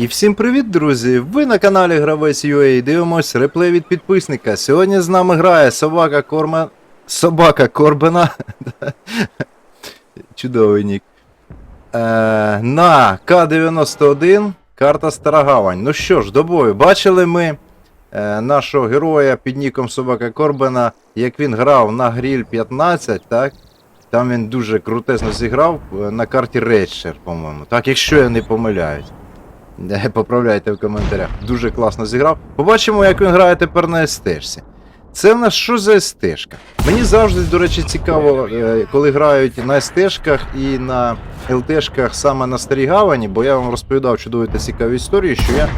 І всім привіт, друзі! Ви на каналі Гравець UA дивимось реплей від підписника. Сьогодні з нами грає собака Корма. Собака Корбена. Чудовий нік. Е, на К-91 карта Стара Гавань. Ну що ж, до бою. Бачили ми е, нашого героя під ніком Собака Корбена, як він грав на Гріль 15, так? Там він дуже крутезно зіграв е, на карті Рейдшер, по-моєму. Так, якщо я не помиляюсь. Е, Поправляйте в коментарях. Дуже класно зіграв. Побачимо, як він грає тепер на СТшці. Це в нас що за СТшка? Мені завжди, до речі, цікаво, е, коли грають на СТшках і на ЛТшках саме на старій гавані, бо я вам розповідав чудові та цікаві історії, що я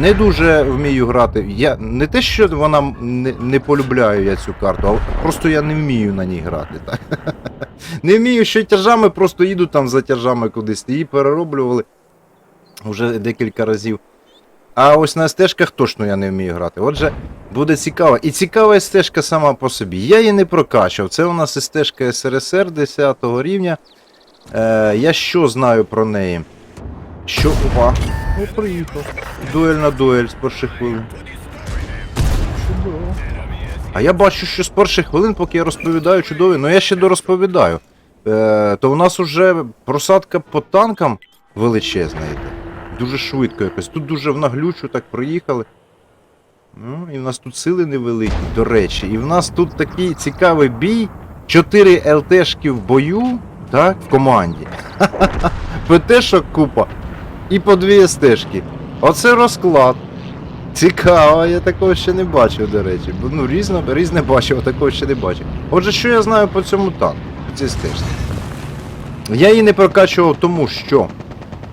не дуже вмію грати. Я не те, що вона не, не полюбляю я цю карту, а просто я не вмію на ній грати. Так? Не вмію, що тяжами просто їду там за тяжами кудись. Її перероблювали вже декілька разів. А ось на стежках точно я не вмію грати. Отже, буде цікаво. І цікава стежка сама по собі. Я її не прокачав. Це у нас стежка СРСР 10 рівня. Е, я що знаю про неї? Що. Опа. О, приїхав. Дуель на дуель з перших хвилин. Чудово. А я бачу, що з перших хвилин, поки я розповідаю чудові, ну я ще дорозповідаю. Е, то у нас уже просадка по танкам величезна йде. Дуже швидко якось. Тут дуже в наглючу так проїхали. Ну, і в нас тут сили невеликі, до речі. І в нас тут такий цікавий бій. 4 ЛТшки в бою, так, в команді. ПТшок купа. І по дві СТшки. Оце розклад. Цікаво, я такого ще не бачив, до речі. Ну, різно, різне бачив, а такого ще не бачив. Отже, що я знаю по цьому танку, по цій стежці? Я її не прокачував тому, що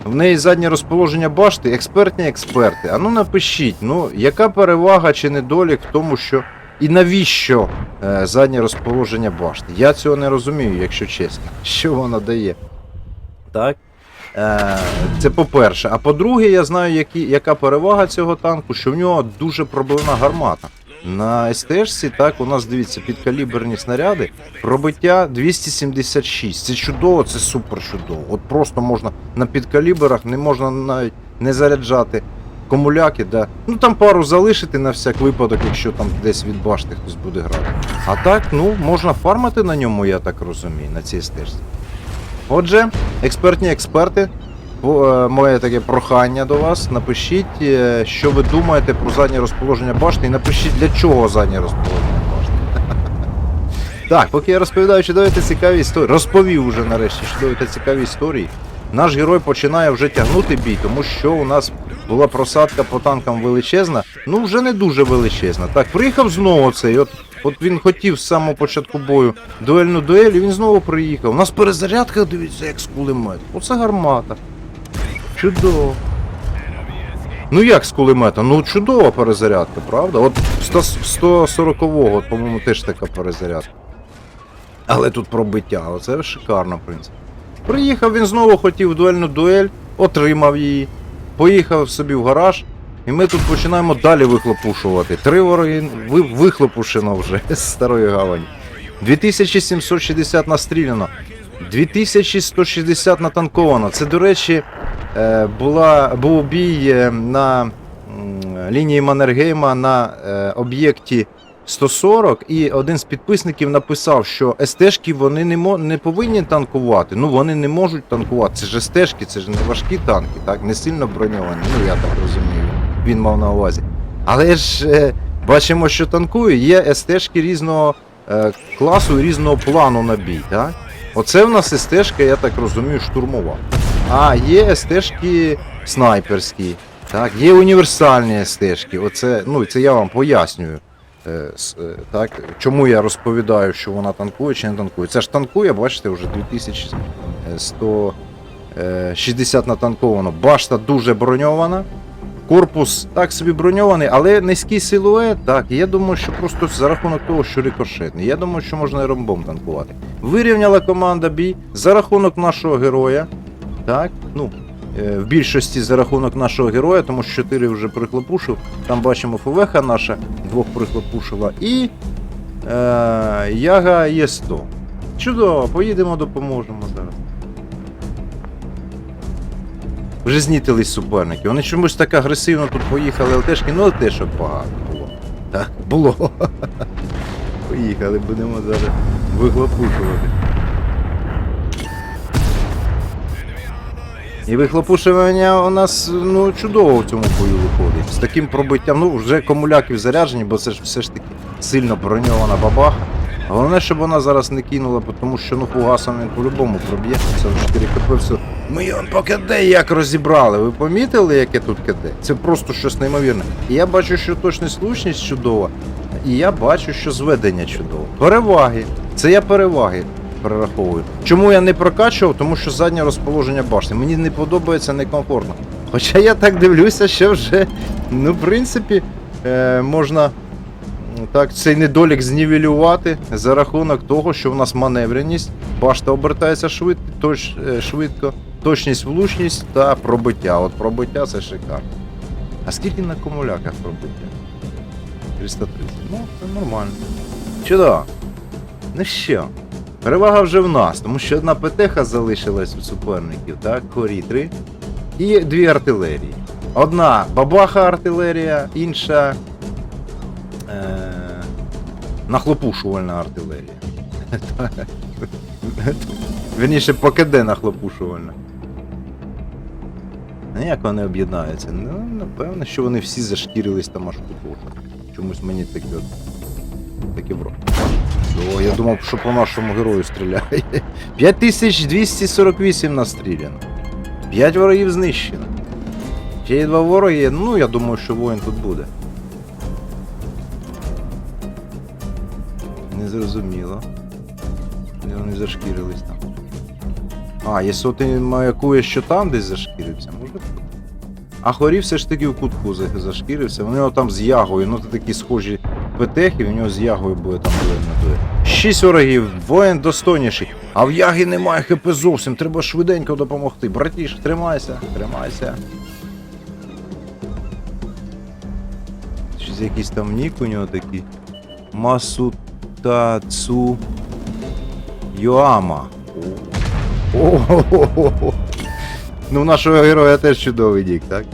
в неї заднє розположення башти, експертні експерти. А ну напишіть, ну яка перевага чи недолік в тому, що. І навіщо е, заднє розположення башти? Я цього не розумію, якщо чесно. Що воно дає? Так. Е, це по-перше. А по-друге, я знаю, які, яка перевага цього танку, що в нього дуже проблемна гармата. На СТшці, так, у нас дивіться, підкаліберні снаряди, пробиття 276. Це чудово, це супер чудово. От просто можна на підкаліберах, не можна навіть не заряджати комуляки, да. Ну там пару залишити на всяк випадок, якщо там десь від башти хтось буде грати. А так, ну, можна фармити на ньому, я так розумію, на цій стежці. Отже, експертні експерти, моє таке прохання до вас. Напишіть, е, що ви думаєте про заднє розположення башти, і напишіть, для чого заднє розположення башти. Так, поки я розповідаю чудові та цікаві історії, розповів уже нарешті чудові та цікаві історії. Наш герой починає вже тягнути бій, тому що у нас була просадка по танкам величезна, ну вже не дуже величезна. Так, приїхав знову цей. От, от він хотів з самого початку бою дуельну дуель, і він знову приїхав. У нас перезарядка, дивіться, як з кулемет. Оце гармата. Чудово. Ну як з кулемета? Ну чудова перезарядка, правда? От 140-го, по-моєму, теж така перезарядка. Але тут пробиття, оце шикарно, в принципі. Приїхав він знову хотів дуельну дуель, отримав її, поїхав собі в гараж, і ми тут починаємо далі вихлопушувати. Три вороги ви, вихлопушено вже з старої гавані. 2760 настріляно, 2160 натанковано. Це, до речі, була, був бій е, на лінії Маннергейма на е, об'єкті 140, і один з підписників написав, що СТшки вони не, мо, не повинні танкувати. Ну вони не можуть танкувати. Це ж СТшки, це ж не важкі танки, так? Не сильно броньовані. Ну я так розумію. Він мав на увазі. Але ж е, бачимо, що танкує. Є СТшки різного е, класу і різного плану на бій, так? Оце в нас СТшка, я так розумію, штурмова. А є СТшки снайперські. Так, є універсальні СТшки. Оце, ну це я вам пояснюю. Е, с- е, Так, чому я розповідаю, що вона танкує чи не танкує. Це ж танкує, бачите, вже 2160 натанковано. Башта дуже броньована. Корпус так собі броньований, але низький силует, так. Я думаю, що просто за рахунок того, що рикошетний. Я думаю, що можна і ромбом танкувати. Вирівняла команда бій за рахунок нашого героя. Так, ну, е, в більшості за рахунок нашого героя, тому що 4 вже прихлопушив. Там бачимо ФВХ наша, двох прихлопушила. І е, Яга Є100. Чудово, поїдемо, допоможемо зараз. вже знітились суперники. Вони чомусь так агресивно тут поїхали ЛТшки, ну ЛТшок багато було. Так, було. Поїхали, будемо зараз вихлопушувати. І вихлопушування у нас ну, чудово в цьому бою виходить. З таким пробиттям, ну вже комуляків заряджені, бо це ж все ж таки сильно броньована бабаха. Головне, щоб вона зараз не кинула, тому що ну фугасом він по-любому проб'є. Це 4 КП все. Ми його по КД як розібрали. Ви помітили, яке тут КД? Це просто щось неймовірне. І я бачу, що точність слушність чудова. І я бачу, що зведення чудове. Переваги. Це я переваги перераховую. Чому я не прокачував? Тому що заднє розположення башти. Мені не подобається, некомфортно. Хоча я так дивлюся, що вже, ну, в принципі, е, можна так, цей недолік знівелювати за рахунок того, що в нас маневреність, башта обертається швид, точ, е, швидко, точність, влучність та пробиття. От пробиття це шикарно. А скільки на комуляках пробиття? 330. Ну, це нормально. Чудово. Ну що, перевага вже в нас, тому що одна ПТХ залишилась у суперників, так, 3. І дві артилерії. Одна бабаха артилерія, інша е- нахлопушувальна артилерія. Вірніше, ПКД нахлопушувальна. Ну, як вони об'єднаються? Ну, напевно, що вони всі зашкірились там аж кукуша. Чомусь мені таке. Таке бро. О, я думав, що по нашому герою стріляє. 5248 настріляно. 5 ворогів знищено. Ще є два вороги, ну я думаю, що воїн тут буде. Незрозуміло. Де вони зашкірились там. А, якщо ти маякуєш, що там десь зашкірився, може бути. А хорі все ж таки в кутку зашкірився. Нього там з ягою, ну це такі схожі петехи, у нього з ягою буде там дує. Шість ворогів, воїн достойніший. А в яги немає хп зовсім, треба швиденько допомогти. Братіш, тримайся, тримайся. Щось якийсь там нік у нього такий. Масутацу Йоама. О-хо-хо-хо. Ну, у нашого героя теж чудовий нік, так?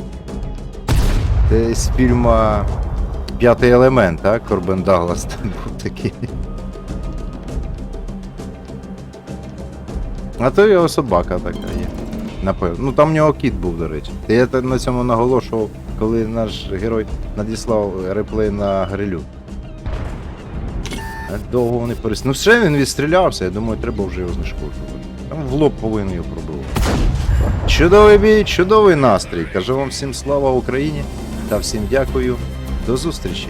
З фільма П'ятий елемент, так? Корбен Даглас там був такий. А то його собака така є. Напевно. Ну там в нього кіт був, до речі. Я на цьому наголошував, коли наш герой надіслав реплей на грилю. Довго вони перес... Ну все, він відстрілявся, я думаю, треба вже його знешкоджувати. Там в лоб повинен його пробувати. Чудовий бій, чудовий настрій. Кажу вам всім слава Україні та всім дякую. До зустрічі!